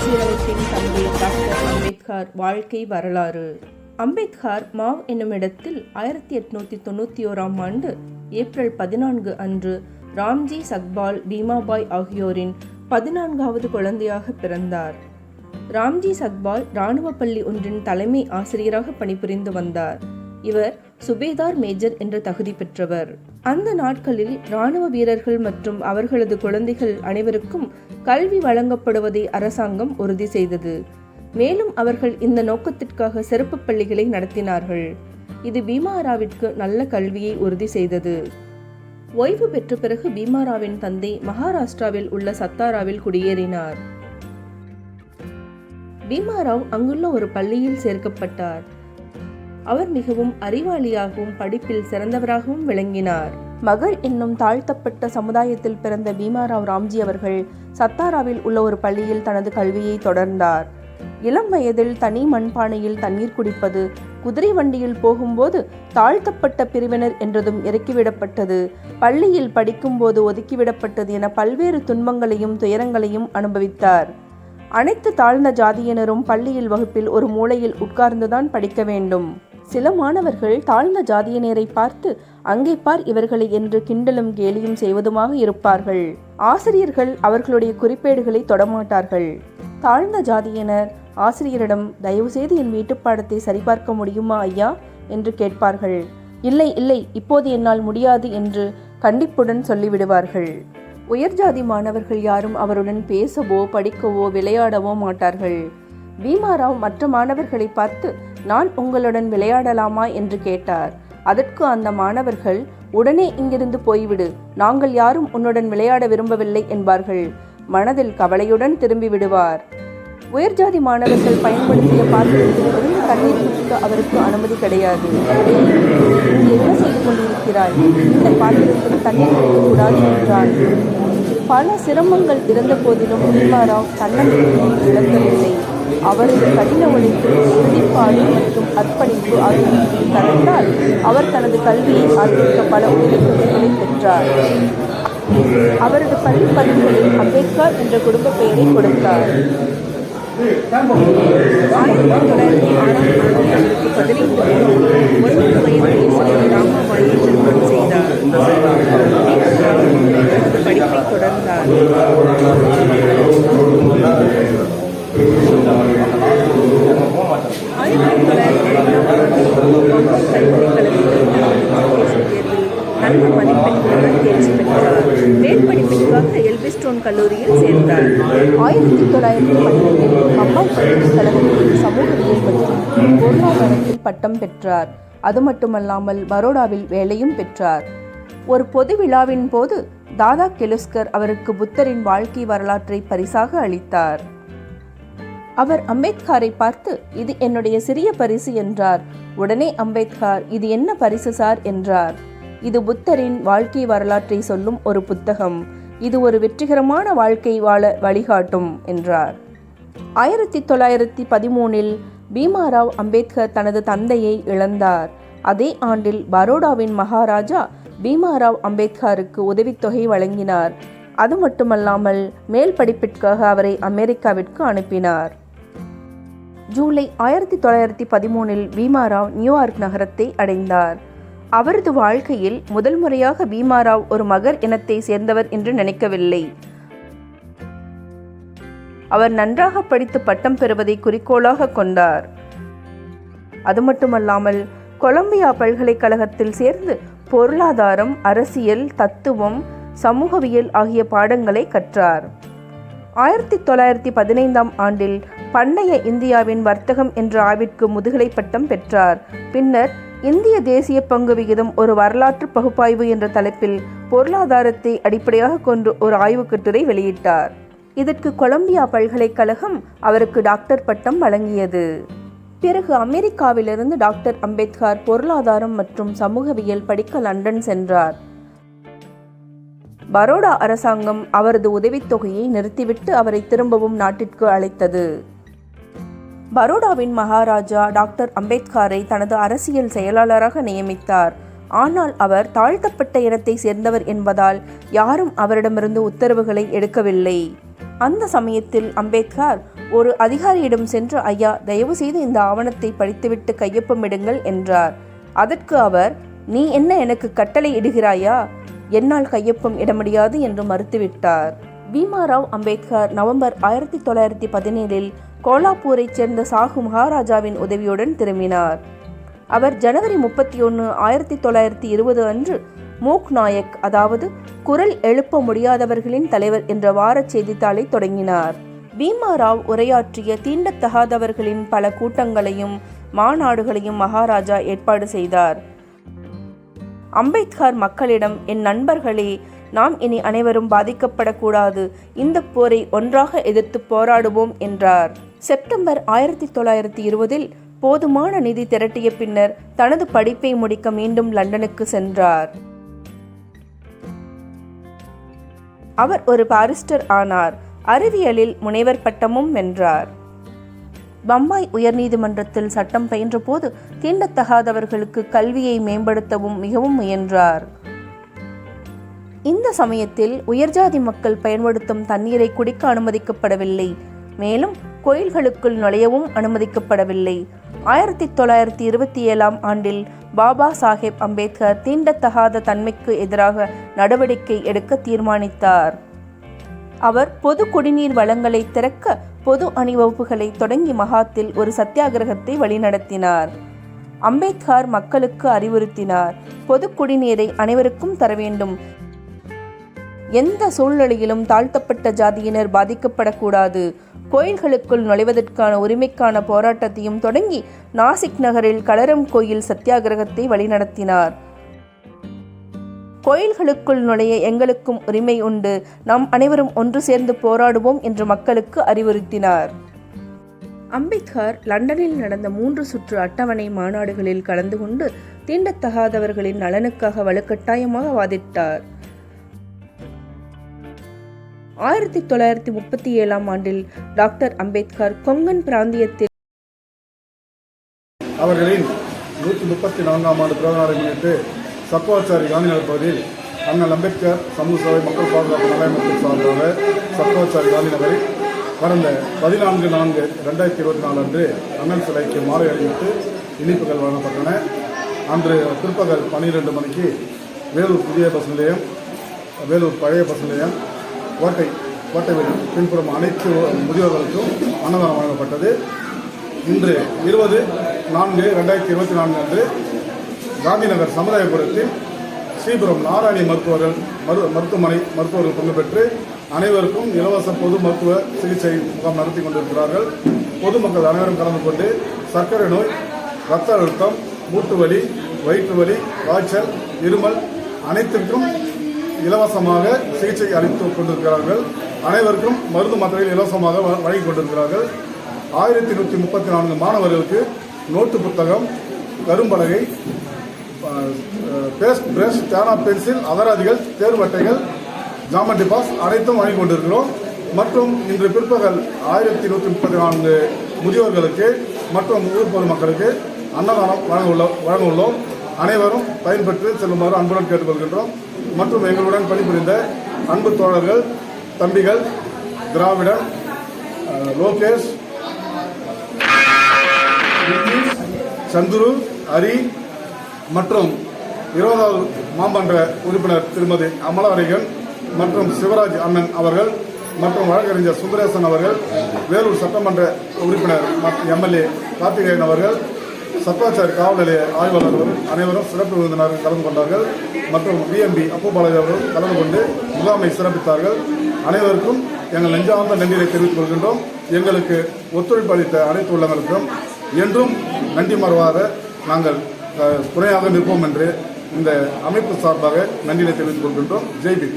மறுசீரமைப்பின் தந்தை டாக்டர் அம்பேத்கர் வாழ்க்கை வரலாறு. அம்பேத்கர் மாவ் என்னும் இடத்தில் ஆயிரத்தி எட்நூத்தி தொண்ணூத்தி ஓராம் ஆண்டு ஏப்ரல் பதினான்கு அன்று ராம்ஜி சக்பால் பீமாபாய் ஆகியோரின் பதினான்காவது குழந்தையாக பிறந்தார். ராம்ஜி சக்பால் இராணுவ பள்ளி ஒன்றின் தலைமை ஆசிரியராக பணிபுரிந்து வந்தார். இவர் சுபேதார் மேஜர் என்ற தகுதி பெற்றவர். அந்த நாட்களில் இராணுவ வீரர்கள் மற்றும் அவர்களது குழந்தைகள் அனைவருக்கும் கல்வி வழங்கப்படுவதை அரசாங்கம் உறுதி செய்தது. மேலும் அவர்கள் இந்த நோக்கத்திற்காக சிறப்பு பள்ளிகளை நடத்தினார்கள். இது பீமாராவிற்கு நல்ல கல்வியை உறுதி செய்தது. ஓய்வு பெற்ற பிறகு பீமாராவின் தந்தை மகாராஷ்டிராவில் உள்ள சத்தாராவில் குடியேறினார். பீமாராவ் அங்குள்ள ஒரு பள்ளியில் சேர்க்கப்பட்டார். அவர் மிகவும் அறிவாளியாகவும் படிப்பில் சிறந்தவராகவும் விளங்கினார். மகர் என்னும் தாழ்த்தப்பட்ட சமுதாயத்தில் பிறந்த பீமாராவ் ராம்ஜி அவர்கள் சத்தாராவில் உள்ள ஒரு பள்ளியில் தனது கல்வியை தொடர்ந்தார். இளம் வயதில் தனி மண்பானையில் தண்ணீர் குடிப்பது குதிரை வண்டியில் போகும்போது தாழ்த்தப்பட்ட பிரிவினர் என்றதும் இறக்கிவிடப்பட்டது. பள்ளியில் படிக்கும்போது ஒதுக்கிவிடப்பட்டது என பல்வேறு துன்பங்களையும் துயரங்களையும் அனுபவித்தார். அனைத்து தாழ்ந்த ஜாதியினரும் பள்ளியில் வகுப்பில் ஒரு மூலையில் உட்கார்ந்துதான் படிக்க வேண்டும். சில மாணவர்கள் தாழ்ந்த ஜாதியினரை பார்த்து அங்கே பார் இவர்களை என்று கிண்டலும் கேலியும் செய்வதுமாக இருப்பார்கள். ஆசிரியர்கள் அவர்களுடைய குறிப்பேடுகளை தொடமாட்டார்கள். தாழ்ந்த ஜாதியினர் ஆசிரியரிடம் தயவு செய்து என் வீட்டுப்பாடத்தை சரிபார்க்க முடியுமா ஐயா? என்று கேட்பார்கள். இல்லை இல்லை இப்போது என்னால் முடியாது என்று கண்டிப்புடன் சொல்லிவிடுவார்கள். உயர்ஜாதி மாணவர்கள் யாரும் அவருடன் பேசவோ படிக்கவோ விளையாடவோ மாட்டார்கள். பீமாராவ் மற்ற மாணவர்களை பார்த்து நான் உங்களுடன் விளையாடலாமா என்று கேட்டார். அதற்கு அந்த மாணவர்கள் உடனே இங்கிருந்து போய்விடு. நாங்கள் யாரும் உன்னுடன் விளையாட விரும்பவில்லை என்பார்கள். மனதில் கவலையுடன் திரும்பி விடுவார். உயர்ஜாதி மாணவர்கள் பயன்படுத்திய பாத்திரத்தில் தண்ணீர் குடிக்க அவருக்கு அனுமதி கிடையாது. என்ன செய்து கொண்டிருக்கிறாய்? இந்த பாத்திரத்தில் தண்ணீர் குடிக்கக்கூடாது என்றான். பல சிரமங்கள் இருந்த போதிலும் பீமாராவ் தன்னம்பிக்கையை இழக்கவில்லை. அவரது கடின உழைப்பு உறுதிப்பாடு மற்றும் அர்ப்பணிப்பு ஆகியவற்றை கலந்தால் அவர் தனது கல்வியை ஆதரிக்க பல உதவிகளை பெற்றார். அவரது பள்ளி பதிவுகளில் அம்பேத்கர் என்ற குடும்ப பெயரை கொடுத்தார். ஆயிரத்தி தொள்ளாயிரத்தி ஆறாம் ஆண்டு பதினைந்து ஒன்பது வயதில் திருமணம் செய்தார். படிப்பை தொடர்ந்தார் ஆயிரத்தி தொள்ளாயிரத்தி ஐந்தாம் ஆண்டு பல்கலைக்கழகத்தில் தேர்வில் நல்ல மதிப்பெண்களுடன் தேர்ச்சி பெற்றார் மேற்படிப்பிற்காக எல்பிஸ்டோன் கல்லூரியில் சேர்ந்தார் ஆயிரத்தி தொள்ளாயிரத்தி பன்னெண்டில் அம்மாள் பல்கலைக்கழகத்தில் சமூகவியல் பற்றி பொருளாதாரத்தில் பட்டம் பெற்றார். அது மட்டுமல்லாமல் பரோடாவில் வேலையும் பெற்றார். ஒரு பொது விழாவின் போது தாதா கெலுஸ்கர் அவருக்கு புத்தரின் வாழ்க்கை வரலாற்றை பரிசாக அளித்தார். அவர் அம்பேத்கரை பார்த்து இது என்னுடைய சிறிய பரிசு என்றார். உடனே அம்பேத்கர் இது என்ன பரிசு சார்? என்றார். இது புத்தரின் வாழ்க்கை வரலாற்றை சொல்லும் ஒரு புத்தகம். இது ஒரு வெற்றிகரமான வாழ்க்கை வாழ வழிகாட்டும் என்றார். ஆயிரத்தி தொள்ளாயிரத்தி பதிமூனில் பீமாராவ் அம்பேத்கர் தனது தந்தையை இழந்தார். அதே ஆண்டில் பரோடாவின் மகாராஜா பீமாராவ் அம்பேத்கருக்கு உதவித்தொகை வழங்கினார். அது மட்டுமல்லாமல் மேல் படிப்பிற்காக அவரை அமெரிக்காவிற்கு அனுப்பினார். ஜூலை ஆயிரத்தி தொள்ளாயிரத்தி பதிமூனில் பீமாராவ் நியூயார்க் நகரத்தை அடைந்தார். அவரது வாழ்க்கையில் முதல் முறையாக பீமாராவ் ஒரு மகர் இனத்தை சேர்ந்தவர் என்று நினைக்கவில்லை. அவர் நன்றாக படித்து பட்டம் பெறுவதை குறிக்கோளாக கொண்டார். அது மட்டுமல்லாமல் கொலம்பியா பல்கலைக்கழகத்தில் சேர்ந்து பொருளாதாரம் அரசியல் தத்துவம் சமூகவியல் ஆகிய பாடங்களை கற்றார். ஆயிரத்தி தொள்ளாயிரத்தி பதினைந்தாம் ஆண்டில் பண்டைய இந்தியாவின் வர்த்தகம் என்ற ஆய்விற்கு முதுகலை பட்டம் பெற்றார். பின்னர் இந்திய தேசிய பங்கு விகிதம் ஒரு வரலாற்று பகுப்பாய்வு என்ற தலைப்பில் பொருளாதாரத்தை அடிப்படையாக கொண்டு ஒரு ஆய்வுக் கட்டுரை வெளியிட்டார். இதற்கு கொலம்பியா பல்கலைக்கழகம் அவருக்கு டாக்டர் பட்டம் வழங்கியது. பிறகு அமெரிக்காவிலிருந்து டாக்டர் அம்பேத்கர் பொருளாதாரம் மற்றும் சமூகவியல் படிக்க லண்டன் சென்றார். பரோடா அரசாங்கம் அவரது உதவித்தொகையை நிறுத்திவிட்டு அவரை திரும்பவும் நாட்டிற்கு அழைத்தது. பரோடாவின் மகாராஜா டாக்டர் அம்பேத்கரை தனது அரசியல் செயலாளராக நியமித்தார். ஆனால் அவர் தாழ்த்தப்பட்ட இனத்தை சேர்ந்தவர் என்பதால் யாரும் அவரிடமிருந்து உத்தரவுகளை எடுக்கவில்லை. அந்த சமயத்தில் அம்பேத்கர் ஒரு அதிகாரியிடம் சென்று ஐயா தயவு செய்து இந்த ஆவணத்தை படித்துவிட்டு கையொப்பமிடுங்கள் என்றார். அதற்கு அவர் நீ என்ன எனக்கு கட்டளை இடுகிறாயா? என்னால் கையொப்பம் இட முடியாது என்று மறுத்துவிட்டார். பீமாராவ் அம்பேத்கர் நவம்பர் ஆயிரத்தி தொள்ளாயிரத்தி பதினேழில் கோலாப்பூரைச் சேர்ந்த சாகு மகாராஜாவின் உதவியுடன் திரும்பினார். அவர் ஜனவரி முப்பத்தி ஒன்று ஆயிரத்தி தொள்ளாயிரத்தி இருபது அன்று மூக் நாயக் அதாவது குரல் எழுப்ப முடியாதவர்களின் தலைவர் என்ற வாரச் செய்தித்தாளை தொடங்கினார். பீமாராவ் உரையாற்றிய தீண்டத்தகாதவர்களின் பல கூட்டங்களையும் மாநாடுகளையும் மகாராஜா ஏற்பாடு செய்தார். அம்பேத்கர் மக்களிடம் என் நண்பர்களே நாம் இனி அனைவரும் பாதிக்கப்படக்கூடாது. இந்த போரை ஒன்றாக எதிர்த்து போராடுவோம் என்றார். செப்டம்பர் ஆயிரத்தி தொள்ளாயிரத்தி இருபதில் போதுமான நிதி திரட்டிய பின்னர் தனது படிப்பை முடிக்க மீண்டும் லண்டனுக்கு சென்றார். அவர் ஒரு பாரிஸ்டர் ஆனார். அறிவியலில் முனைவர் பட்டமும் வென்றார். பம்பாய் உயர்நீதிமன்றத்தில் சட்டம் பயின்றபோது தீண்டத்தகாதவர்களுக்கு கல்வியை மேம்படுத்தவும் மிகவும் முயன்றார். இந்த சமயத்தில் உயர்ஜாதி மக்கள் பயன்படுத்தும் தண்ணீரை குடிக்க அனுமதிக்கப்படவில்லை. மேலும் கோயில்களுக்குள் நுழையவும் அனுமதிக்கப்படவில்லை. ஆயிரத்தி தொள்ளாயிரத்தி இருபத்தி ஏழாம் ஆண்டில் பாபா சாஹேப் அம்பேத்கர் தீண்டத்தகாத தன்மைக்கு எதிராக நடவடிக்கை எடுக்க தீர்மானித்தார். அவர் பொது குடிநீர் வளங்களை திறக்க பொது அணிவகுப்புகளை தொடங்கி மகாத்தில் ஒரு சத்தியாகிரகத்தை வழிநடத்தினார். அம்பேத்கர் மக்களுக்கு அறிவுறுத்தினார். பொது குடிநீரை அனைவருக்கும் தர வேண்டும். எந்த சூழ்நிலையிலும் தாழ்த்தப்பட்ட ஜாதியினர் பாதிக்கப்படக்கூடாது. கோயில்களுக்குள் நுழைவதற்கான உரிமைக்கான போராட்டத்தையும் தொடங்கி நாசிக் நகரில் கலரம் கோயில் சத்தியாகிரகத்தை வழிநடத்தினார். கோயில்களுக்குள் நுழைய எங்களுக்கும் உரிமை உண்டு. நாம் அனைவரும் ஒன்று சேர்ந்து போராடுவோம் என்று மக்களுக்கு அறிவுறுத்தினார். அம்பேத்கர் லண்டனில் நடந்த மூன்று சுற்று அட்டவணை மாநாடுகளில் கலந்து கொண்டு தீண்டத்தகாதவர்களின் நலனுக்காக வலுக்கட்டாயமாக வாதிட்டார். ஆயிரத்தி தொள்ளாயிரத்தி முப்பத்தி ஏழாம் ஆண்டில் டாக்டர் அம்பேத்கர் கொங்கன் பிராந்தியத்தில் அவர்களின் நூற்றி முப்பத்தி நான்காம் ஆண்டு பிறந்த முன்னிட்டு சத்துவாச்சாரி காந்திநகர் பகுதியில் அண்ணல் அம்பேத்கர் சமூக சேவை மக்கள் பாதுகாப்பு நலமையத்தின் சார்பாக சத்துவாச்சாரி காந்திநகரில் கடந்த பதினான்கு நான்கு ரெண்டாயிரத்தி இருபத்தி நாலு அன்று அண்ணன் சிலைக்கு மாலை அணிவித்து இனிப்புகள் வழங்கப்பட்டன. அன்று பிற்பகல் பன்னிரெண்டு மணிக்கு வேலூர் புதிய பஸ் நிலையம் வேலூர் பழைய பஸ் நிலையம் கோட்டை கோட்டை பின்புறம் அனைத்து முதியோர்களுக்கும் அன்னதானம் வழங்கப்பட்டது. இன்று இருபது நான்கு ரெண்டாயிரத்தி இருபத்தி நான்கு அன்று காந்திநகர் சமுதாயபுரத்தில் ஸ்ரீபுரம் நாராயணி மருத்துவர்கள் மரு மருத்துவமனை மருத்துவர்கள் பங்கு பெற்று அனைவருக்கும் இலவச பொது மருத்துவ சிகிச்சை முகாம் நடத்தி கொண்டிருக்கிறார்கள். பொதுமக்கள் அனைவரும் கலந்து கொண்டு சர்க்கரை நோய் இரத்த அழுத்தம் மூட்டு வலி வயிற்று வலி காய்ச்சல் இருமல் அனைத்திற்கும் இலவசமாக சிகிச்சை அளித்து கொண்டிருக்கிறார்கள். அனைவருக்கும் மருந்து மாத்திரைகள் இலவசமாக வ- வழங்கிக் கொண்டிருக்கிறார்கள். ஆயிரத்தி நூற்றி முப்பத்தி நான்கு மாணவர்களுக்கு நோட்டு புத்தகம் கரும்பலகை பேஸ்ட் பிரஷ் பேனா பென்சில் அகராதிகள் தேர்வட்டைகள் ஜாமண்டி பாஸ் அனைத்தும் வழங்கிக் கொண்டிருக்கிறோம். மற்றும் இன்று பிற்பகல் ஆயிரத்தி நூற்றி முப்பத்தி நான்கு முதியோர்களுக்கு மற்றும் ஊர் பொதுமக்களுக்கு அன்னதானம் வழங்க உள்ள வழங்க உள்ளோம் அனைவரும் பயன்பெற்று செல்லுமாறு அன்புடன் கேட்டுக்கொள்கின்றோம். மற்றும் எங்களுடன் பணிபுரிந்த அன்பு தோழர்கள் தம்பிகள் திராவிடன் லோகேஷ் சந்துரு ஹரி மற்றும் இருபதாவது மாமன்ற உறுப்பினர் திருமதி அமலாரிகன் மற்றும் சிவராஜ் அண்ணன் அவர்கள் மற்றும் வழக்கறிஞர் சுந்தரேசன் அவர்கள் வேலூர் சட்டமன்ற உறுப்பினர் மற்றும் எம்எல்ஏ கார்த்திகேயன் அவர்கள் சத்தாச்சாரி காவல் நிலைய ஆய்வாளர் அவர்கள் அனைவரும் சிறப்பு விருந்தினர்கள் கலந்து கொண்டார்கள். மற்றும் பிஎம்பி அப்பு பாலாஜி அவர்கள் கலந்து கொண்டு முகாமை சிறப்பித்தார்கள். அனைவருக்கும் எங்கள் நெஞ்சார்ந்த நன்றியை தெரிவித்துக் கொள்கின்றோம். எங்களுக்கு ஒத்துழைப்பு அளித்த அனைத்து உள்ளங்களுக்கும் என்றும் நன்றி மறவாத நாங்கள் குறையாக துணையாக நிற்போம் என்று இந்த அமைப்பு சார்பாக நன்றியை தெரிவித்துக் கொள்கின்றோம். ஜெய்பி